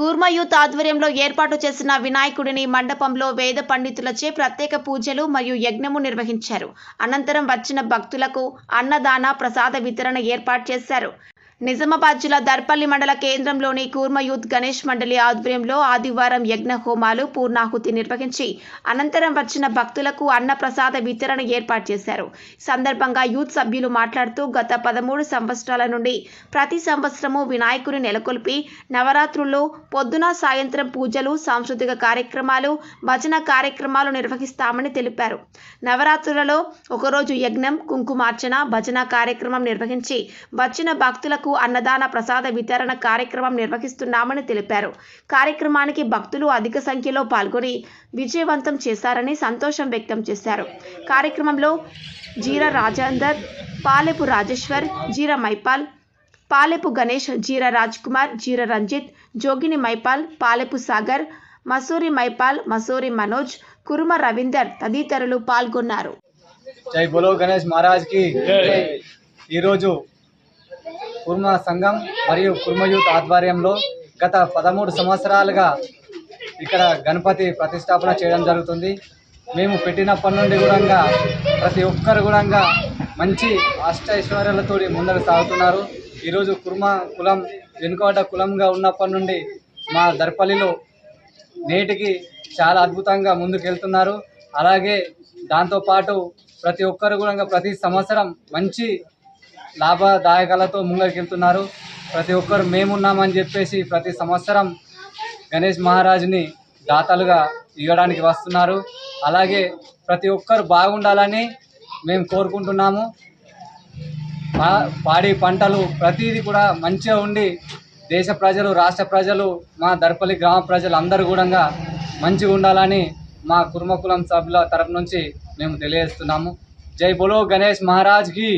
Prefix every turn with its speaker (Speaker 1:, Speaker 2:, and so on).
Speaker 1: కుర్మ youth ఆధ్వర్యంలో ఏర్పాటు చేసిన వినాయకుడిని మండపంలో వేద పండితులచే ప్రత్యేక పూజలు మరియు యజ్ఞము నిర్వహించారు. అనంతరం వచ్చిన భక్తులకు అన్నదాన ప్రసాద వితరణ ఏర్పాటు చేశారు. నిజామాబాద్ జిల్లా దర్పల్లి మండల కేంద్రంలోని కూర్మ యూత్ గణేష్ మండలి ఆధ్వర్యంలో ఆదివారం యజ్ఞ హోమాలు పూర్ణాహుతి నిర్వహించి అనంతరం వచ్చిన భక్తులకు అన్నప్రసాద వితరణ ఏర్పాటు చేశారు. సందర్భంగా యూత్ సభ్యులు మాట్లాడుతూ గత పదమూడు సంవత్సరాల నుండి ప్రతి సంవత్సరము వినాయకుని నెలకొల్పి నవరాత్రుల్లో పొద్దున సాయంత్రం పూజలు సాంస్కృతిక కార్యక్రమాలు భజన కార్యక్రమాలు నిర్వహిస్తామని తెలిపారు. నవరాత్రులలో ఒకరోజు యజ్ఞం కుంకుమార్చన భజన కార్యక్రమం నిర్వహించి వచ్చిన భక్తులకు అన్నదాన ప్రసాద వితరణ కార్యక్రమం నిర్వహిస్తున్నామని తెలిపారు. కార్యక్రమానికి భక్తులు అధిక సంఖ్యలో పాల్గొని విజయవంతం చేశారని సంతోషం వ్యక్తం చేశారు. కార్యక్రమంలో జీర రాజేందర్ పాలెపు రాజేశ్వర్ జీర మైపాల్ పాలెపు గణేష్ జీర రాజ్ కుమార్ జీర రంజిత్ జోగిని మైపాల్ పాలెపు సాగర్ మసూరి మైపాల్ మసూరి మనోజ్ కురుమ రవీందర్ తదితరులు పాల్గొన్నారు.
Speaker 2: జై బోలో గణేష్ మహారాజ్కి ఈరోజు కుర్మ సంఘం మరియు కుర్మయూత్ ఆధ్వర్యంలో గత పదమూడు సంవత్సరాలుగా ఇక్కడ గణపతి ప్రతిష్టాపన చేయడం జరుగుతుంది. మేము పెట్టినప్పటి నుండి కూడా ప్రతి ఒక్కరు కూడా మంచి అష్టైశ్వర్యాలతో ముందరు సాగుతున్నారు. ఈరోజు కుర్మ కులం వెనుకబడ్డ కులంగా ఉన్నప్పటి నుండి మా దర్పల్లిలో నేటికి చాలా అద్భుతంగా ముందుకెళ్తున్నారు. అలాగే దాంతోపాటు ప్రతి ఒక్కరు కూడా ప్రతి సంవత్సరం మంచి లాభదాయకాలతో ముంగకెళ్తున్నారు ప్రతి ఒక్కరు మేమున్నామని చెప్పేసి ప్రతి సంవత్సరం గణేష్ మహారాజుని దాతలుగా ఇవ్వడానికి వస్తున్నారు. అలాగే ప్రతి ఒక్కరు బాగుండాలని మేము కోరుకుంటున్నాము. పాడి పంటలు ప్రతిదీ కూడా మంచిగా ఉండి దేశ ప్రజలు రాష్ట్ర ప్రజలు మా దర్పల్లి గ్రామ ప్రజలు అందరూ కూడా మంచిగా ఉండాలని మా కుర్మకులం సభ్యుల తరపు నుంచి మేము తెలియజేస్తున్నాము. జై బోలో గణేష్ మహారాజ్కి